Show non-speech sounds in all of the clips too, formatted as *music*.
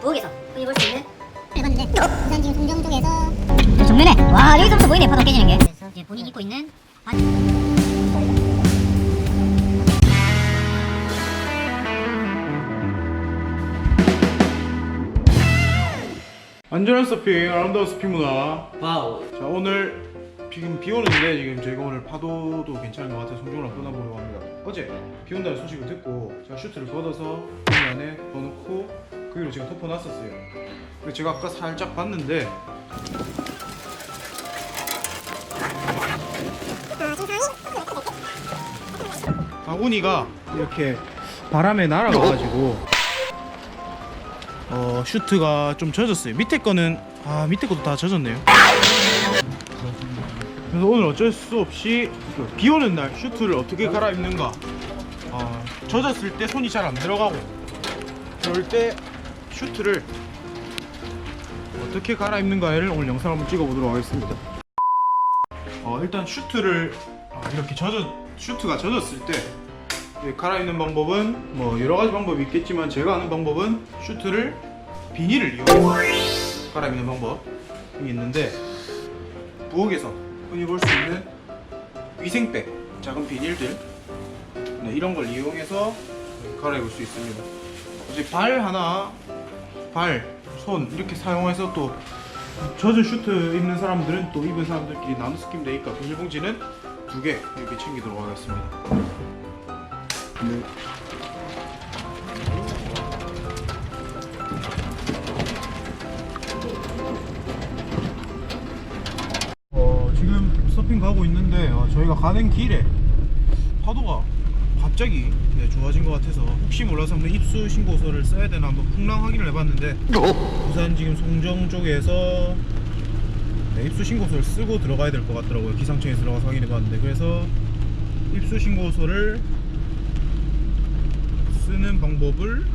부엌에서 흔히 볼수 있는 해봤는데 부산 지금 송정 쪽에서 저 정면에 와 여기서부터 보이네 바닥 깨지는 게 그래서 이제 본인 입고 있는 바... 안전한 서핑, 아름다운 서핑 문화. 와우. 자 오늘 지금 비 오는데 지금 저희가 오늘 파도도 괜찮은 것 같아서 송정을 떠나보려고 합니다. 어제 비 온다는 소식을 듣고 제가 슈트를 걷어서 그 안에 넣어놓고 그 위로 제가 덮어놨었어요. 그리고 제가 아까 살짝 봤는데 바구니가 이렇게 바람에 날아가가지고 어 슈트가 좀 젖었어요. 밑에 거는 아 밑에 것도 다 젖었네요. 그래서 오늘 어쩔 수 없이 그비 오는 날 슈트를 어떻게 갈아입는가. 어, 젖었을 때 손이 잘 안 들어가고 그럴 때 슈트를 어떻게 갈아입는가를 오늘 영상 한번 찍어보도록 하겠습니다. 어, 일단 슈트를 어, 이렇게 젖어 슈트가 젖었을 때 갈아입는 방법은 뭐 여러 가지 방법이 있겠지만 제가 아는 방법은 슈트를 비닐을 이용해서 갈아입는 방법이 있는데 부엌에서 흔히 볼 수 있는 위생백, 작은 비닐들 네, 이런 걸 이용해서 갈아입을 수 있습니다. 이제 발 하나, 발, 손 이렇게 사용해서 또 젖은 슈트 입는 사람들은 또 입은 사람들끼리 나눠서 끼면 되니까 비닐봉지는 두 개 이렇게 챙기도록 하겠습니다. 네. 서핑 가고 있는데 어, 저희가 가는 길에 파도가 갑자기 네, 좋아진 것 같아서 혹시 몰라서 한번 입수 신고서를 써야 되나 한번 풍랑 확인을 해봤는데 부산 지금 송정 쪽에서 네, 입수 신고서를 쓰고 들어가야 될 것 같더라고요. 기상청에 들어가서 확인해봤는데. 그래서 입수 신고서를 쓰는 방법을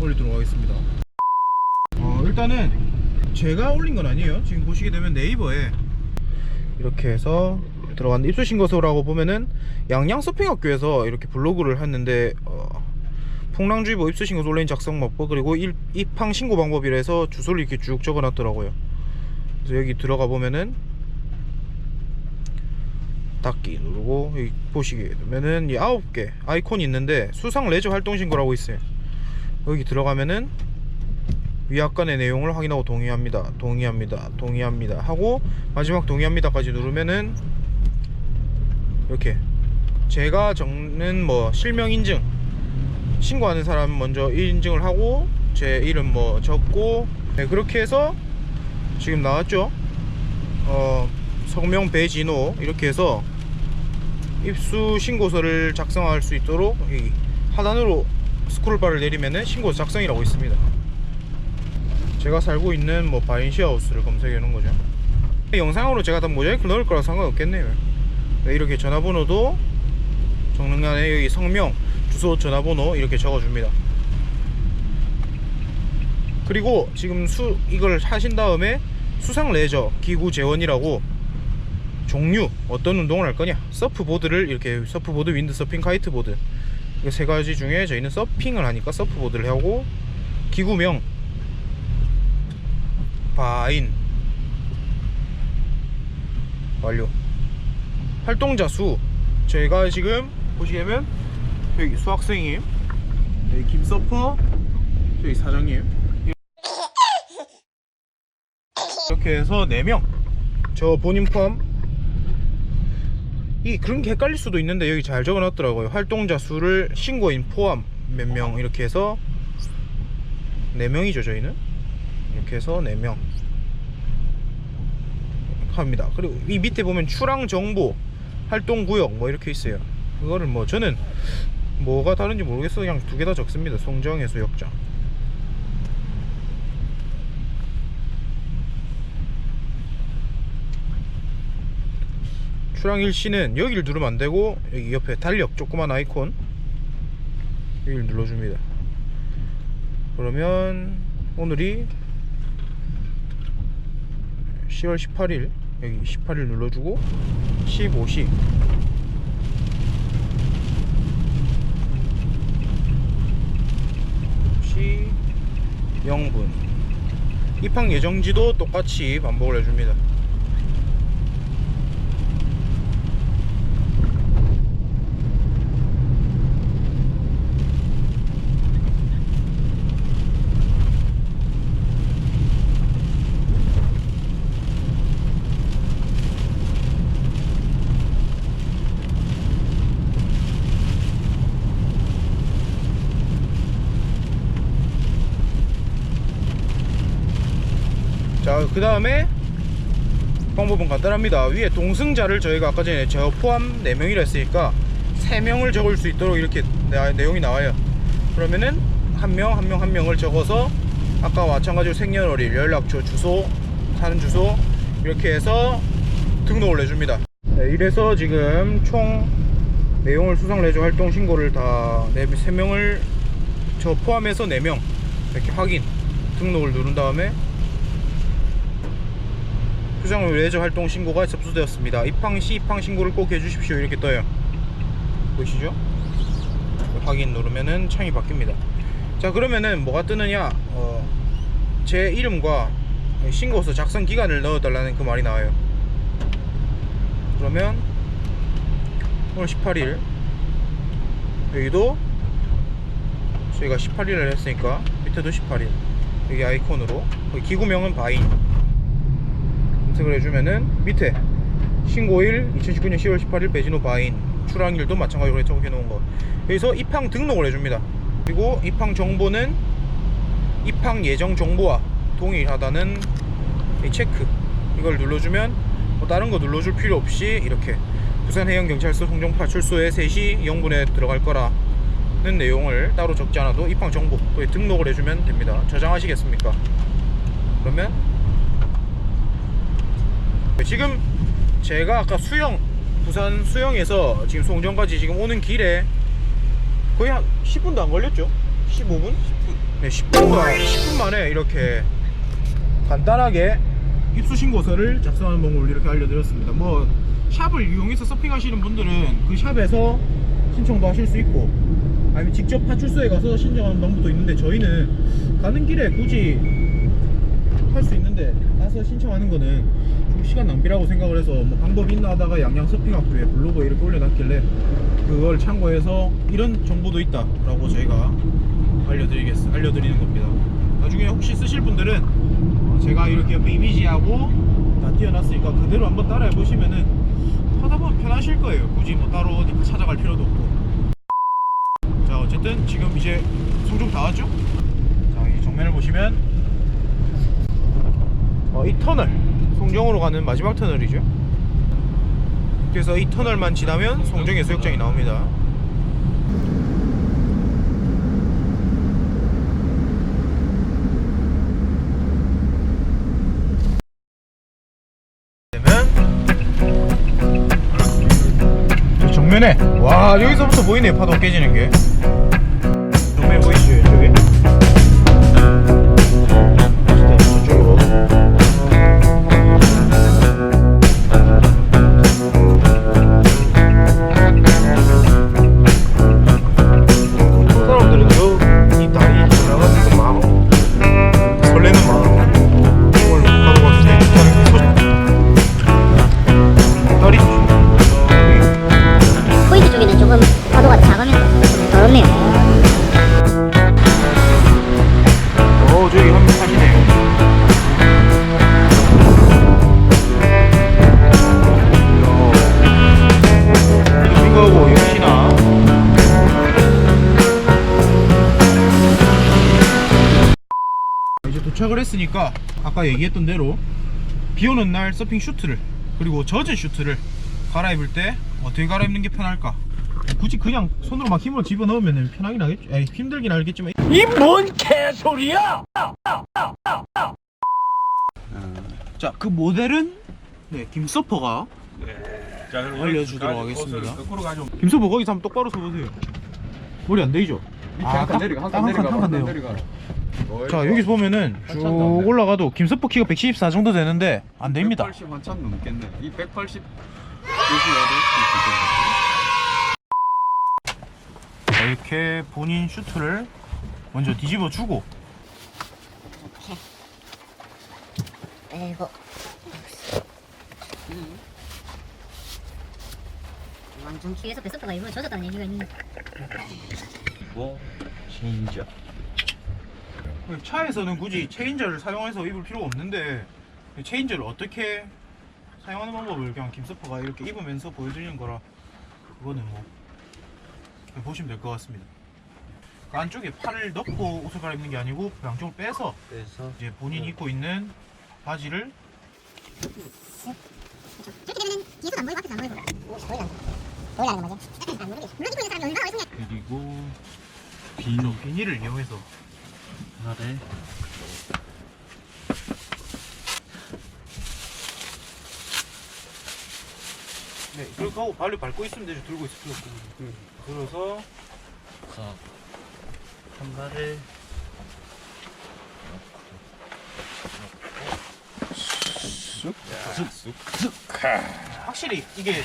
올리도록 하겠습니다. 어, 일단은 제가 올린 건 아니에요. 지금 보시게 되면 네이버에 이렇게 해서 들어갔는데 입수 신고서라고 보면은 양양 서핑학교에서 이렇게 블로그를 했는데 어, 풍랑주의보 입수 신고서 온라인 작성 방법 그리고 일, 입항 신고 방법이라 해서 주소를 이렇게 쭉 적어놨더라고요. 그래서 여기 들어가 보면은 닫기 누르고 여기 보시게 되면은 이 아홉 개 아이콘이 있는데 수상 레저 활동 신고라고 있어요. 여기 들어가면은 위약관의 내용을 확인하고 동의합니다. 동의합니다. 동의합니다. 하고 마지막 동의합니다까지 누르면은 이렇게 제가 적는 뭐 실명 인증 신고하는 사람 먼저 인증을 하고 제 이름 뭐 적고 네, 그렇게 해서 지금 나왔죠. 어 성명 배진호 이렇게 해서 입수 신고서를 작성할 수 있도록 이 하단으로 스크롤바를 내리면은 신고 작성이라고 있습니다. 제가 살고 있는 뭐 바인시하우스를 검색해 놓은 거죠. 영상으로 제가 다 모자이크 넣을 거라 상관없겠네요. 네, 이렇게 전화번호도 안에 여기 성명, 주소, 전화번호 이렇게 적어줍니다. 그리고 지금 수 이걸 하신 다음에 수상 레저 기구 재원이라고 종류 어떤 운동을 할 거냐 서프보드를 이렇게 서프보드 윈드서핑 카이트보드 이 세 가지 중에 저희는 서핑을 하니까 서프보드를 하고 기구명 바인. 완료. 활동자 수. 저희가 지금 보시면 여기 수학생님 여기 김서퍼. 저기 사장님 이렇게 해서 4명. 저 본인 포함. 이 그런 게 헷갈릴 수도 있는데 여기 잘 적어놨더라고요. 활동자 수를 신고인 포함 몇 명 이렇게 해서 4명이죠 저희는 이렇게 해서 4명. 합니다. 그리고 이 밑에 보면 출항 정보 활동 구역 뭐 이렇게 있어요. 그거를 뭐 저는 뭐가 다른지 모르겠어 그냥 두 개 다 적습니다. 송정 해수욕장. 출항 일시는 여기를 누르면 안 되고 여기 옆에 달력 조그만 아이콘 여기를 눌러줍니다. 그러면 오늘이 10월 18일 여기 18일 눌러주고 15시. 다시 영분. 입항 예정지도 똑같이 반복을 해줍니다 자 그 다음에 방법은 간단합니다. 위에 동승자를 저희가 아까 전에 저 포함 4명이라 했으니까 3명을 적을 수 있도록 이렇게 나- 내용이 나와요. 그러면은 한 명 한 명 한 명을 적어서 아까 마찬가지로 생년월일 연락처 주소 사는 주소 이렇게 해서 등록을 해줍니다. 네, 이래서 지금 총 내용을 수상 레저 활동 신고를 다 3명을 저 포함해서 4명 이렇게 확인 등록을 누른 다음에 수상 레저 활동 신고가 접수되었습니다. 입항 시 입항 신고를 꼭 해주십시오. 이렇게 떠요. 보이시죠? 확인 누르면은 창이 바뀝니다. 자 그러면은 뭐가 뜨느냐? 어, 제 이름과 신고서 작성 기간을 넣어달라는 그 말이 나와요. 그러면 오늘 18일 여기도 저희가 18일을 했으니까 밑에도 18일 여기 아이콘으로 기구명은 바인 검색을 해주면은 밑에 신고일 2019년 10월 18일 배진호 바인 출항일도 마찬가지로 해적해 놓은 거. 여기서 입항 등록을 해줍니다. 그리고 입항 정보는 입항 예정 정보와 동일하다는 이 체크. 이걸 눌러주면 뭐 다른 거 눌러줄 필요 없이 이렇게 부산해양경찰서 송정파 출소에 3시 0분에 들어갈 거라는 내용을 따로 적지 않아도 입항 정보 등록을 해주면 됩니다. 저장하시겠습니까? 그러면 지금 제가 아까 수영 부산 수영에서 지금 송정까지 지금 오는 길에 거의 한 10분도 안 걸렸죠? 15분? 10분. 네, 10분과 10분 만에 이렇게 간단하게 입수 신고서를 작성하는 방법을 이렇게 알려드렸습니다. 뭐 샵을 이용해서 서핑하시는 분들은 그 샵에서 신청도 하실 수 있고 아니면 직접 파출소에 가서 신청하는 방법도 있는데 저희는 가는 길에 굳이 할 수 있는데 가서 신청하는 거는 좀 시간 낭비라고 생각을 해서 뭐 방법이 있나 하다가 양양 서핑 학교에 블로그에 이렇게 올려놨길래 그걸 참고해서 이런 정보도 있다 라고 저희가 알려드리겠 알려드리는 겁니다. 나중에 혹시 쓰실 분들은 어, 제가 이렇게 옆에 이미지하고 다 띄워놨으니까 그대로 한번 따라해 보시면은 하다 보면 편하실 거예요. 굳이 뭐 따로 어디 찾아갈 필요도 없고. 자 어쨌든 지금 이제 송정 다 왔죠? 자 이 정면을 보시면 어, 이 터널. 송정으로 가는 마지막 터널이죠. 그래서 이 터널만 지나면 송정 해수욕장이 나옵니다. 와 여기서부터 보이네 파도 깨지는 게 했으니까 아까 얘기했던 대로 비 오는 날 서핑 슈트를 그리고 젖은 슈트를 갈아입을 때 어떻게 갈아입는 게 편할까 굳이 그냥 손으로 막 힘으로 집어넣으면 편하긴 하겠죠 아니, 힘들긴 알겠지만 자, 그 모델은 네, 김서퍼가 자, 그럼 알려주도록 하겠습니다. 김서퍼 거기서 한번 똑바로 서보세요. 머리 안? 밑에 아, 딱- 내려가, 한딱칸한 칸, 내려가, 한칸한 내려. 칸 내려가. 자, 여기서 보면은 쭉. 올라가도 김서퍼 키가 114 정도 되는데 안 됩니다. 180 한참 넘겠네. 이 180. 자, 이렇게 본인 슈트를 먼저 뒤집어 주고 음. 완전 뒤에서 베스트가 일부러 젖었다는 얘기가 있는데 뭐 진짜 차에서는 굳이 체인저를 사용해서 입을 필요가 없는데 체인저를 어떻게 사용하는 방법을 그냥 김서퍼가 이렇게 입으면서 보여드리는 거라 그거는 뭐 보시면 될 것 같습니다. 그 안쪽에 팔을 넣고 옷을 갈아입는 게 아니고 그 양쪽을 빼서 그래서? 이제 본인이 입고 있는 바지를 이렇게 되면 뒤에서도 안 보이고 앞에서도 안 보이고 보이나 보이라는 거지 안 모르겠어 물론 입고 있는 사람이 얼마나 어리석냐 그리고 저 비닐. 비닐을 이용해서 하나에 네 그렇게 하고 발을 밟고 있으면 되죠. 들고 있을 필요 없고 들어서 한 발을 쑥쑥쑥 확실히 이게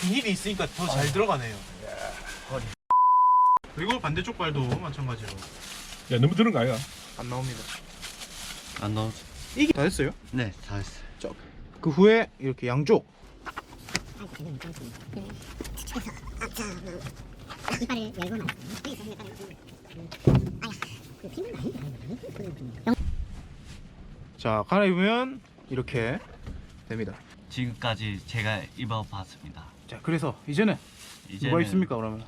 비닐이 있으니까 더 잘 들어가네요. 그리고 반대쪽 발도 마찬가지로 야 너무 드는 거 아이가? 안 나옵니다. 안 넣어 이게 다 됐어요. 네, 다 했어요. 그 후에 이렇게 양쪽 이빨을 자 갈아입으면 이렇게 됩니다. 지금까지 제가 입어봤습니다. 자 그래서 이제는 이제는 뭐가 있습니까 그러면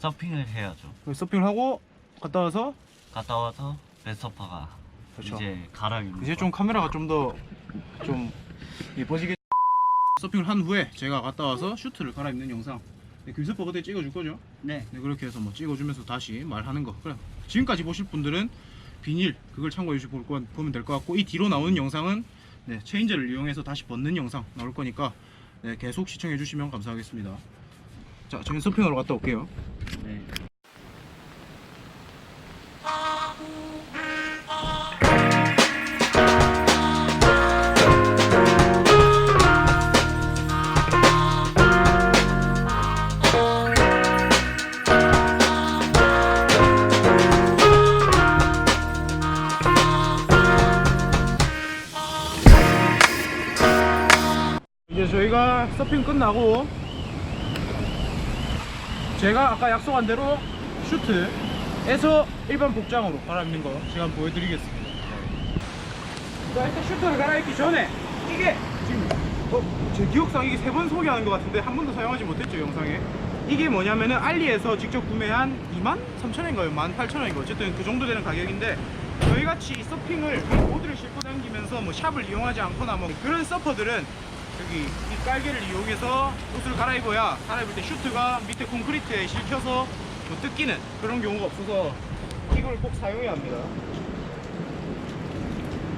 서핑을 해야죠. 서핑을 하고 갔다 와서 갔다 와서 베스퍼가 그렇죠. 이제 갈아입는 이제 좀 카메라가 좀 더 좀 예뻐지게 서핑을 한 후에 제가 갔다 와서 슈트를 갈아입는 영상 네, 김서퍼 그때 찍어줄 거죠? 네. 네, 그렇게 해서 뭐 찍어주면서 다시 말하는 거. 그래. 지금까지 보실 분들은 비닐 그걸 참고해 주시고 볼 거- 보면 될 것 같고 이 뒤로 나오는 영상은 네, 체인저를 이용해서 다시 벗는 영상 나올 거니까 네, 계속 시청해 주시면 감사하겠습니다. 자, 저희 서핑하러 갔다 올게요. 네. 서핑 끝나고 제가 아까 약속한 대로 슈트에서 일반 복장으로 갈아입는 거 시간 보여드리겠습니다. 자 일단 슈트를 갈아입기 전에 이게 지금 어, 제 기억상 이게 세 번 소개하는 것 같은데 한 번도 사용하지 못했죠 영상에 이게 뭐냐면은 알리에서 직접 구매한 2만 3천원인가요? 1만 8천원인가 어쨌든 그 정도 되는 가격인데 저희같이 서핑을 보드를 싣고 다니면서 뭐 샵을 이용하지 않거나 뭐 그런 서퍼들은 여기 이 깔개를 이용해서 옷을 갈아입어야 갈아입을 때 슈트가 밑에 콘크리트에 실혀서 뭐 뜯기는 그런 경우가 없어서 이걸 꼭 사용해야 합니다.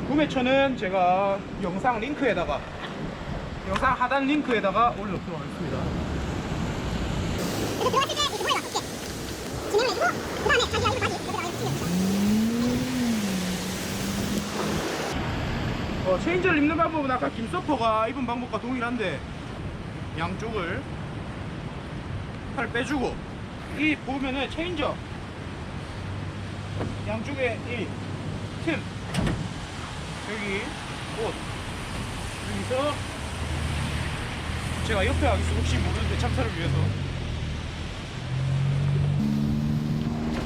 구매처는 제가 영상 링크에다가 영상 하단 링크에다가 올려놓도록 하겠습니다 이렇게 들어갔을 때 이렇게 허리가 좁게 진행을 해주고 그 다음에 자기가 이거 바지 여기다가 이렇게 어, 체인저를 입는 방법은 아까 김서퍼가 입은 방법과 동일한데 양쪽을 팔 빼주고 이 보면은 체인저. 양쪽에 이틈 여기 옷. 여기서 제가 옆에 하겠습니다. 혹시 모르는데 참사를 위해서.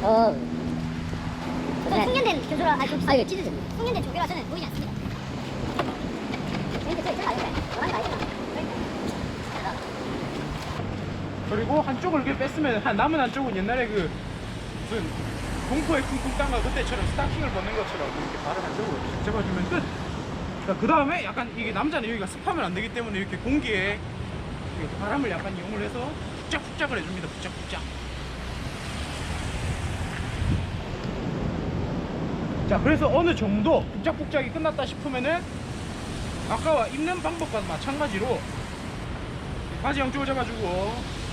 어. 네. 숙련된 교조라 아, 좀아 이거 찢어졌네. 숙련된 조교라 저는 보이지 않습니다 그리고 한쪽을 이렇게 뺐으면 한 남은 한쪽은 옛날에 그 무슨 공포의 쿵쿵 땅가 그때처럼 스타킹을 벗는 것처럼 이렇게 발을 한쪽으로 잡아주면 끝. 그 다음에 약간 이게 남자는 여기가 습하면 안 되기 때문에 이렇게 공기에 이렇게 바람을 약간 이용을 해서 푹짝푹짝을 해줍니다. 푹짝푹짝. 자 그래서 어느 정도 푹짝푹짝이 끝났다 싶으면은 아까와 입는 방법과 마찬가지로 바지 양쪽을 잡아주고.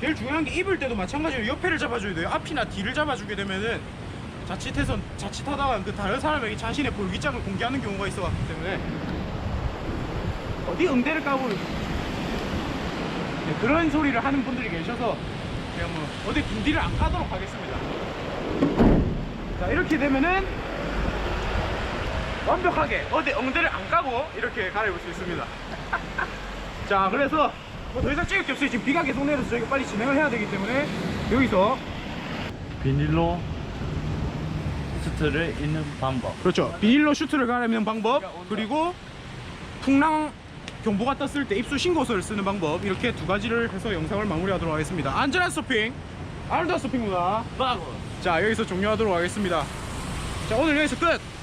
제일 중요한 게 입을 때도 마찬가지로 옆에를 잡아줘야 돼요. 앞이나 뒤를 잡아주게 되면은 자칫해서 자칫하다가 그 다른 사람에게 자신의 볼기장을 공개하는 경우가 있어 왔기 때문에 어디 응대를 까고 네, 그런 소리를 하는 분들이 계셔서 제가 뭐 어디 군디를 안 까도록 하겠습니다. 자 이렇게 되면은 완벽하게 어디 엉대를 안 까고 이렇게 갈아입을 수 있습니다. *laughs* 자 그래서 뭐 더 이상 찍을 게 없어요. 지금 비가 계속 내려서 저희가 빨리 진행을 해야 되기 때문에 여기서 비닐로 슈트를 입는 방법. 그렇죠. 비닐로 슈트를 가려면 방법 그리고 풍랑 경보가 떴을 때 입수 신고서를 쓰는 방법 이렇게 두 가지를 해서 영상을 마무리하도록 하겠습니다. 안전한 서핑 아울다 서핑구나. 자 여기서 종료하도록 하겠습니다. 자 오늘 여기서 끝.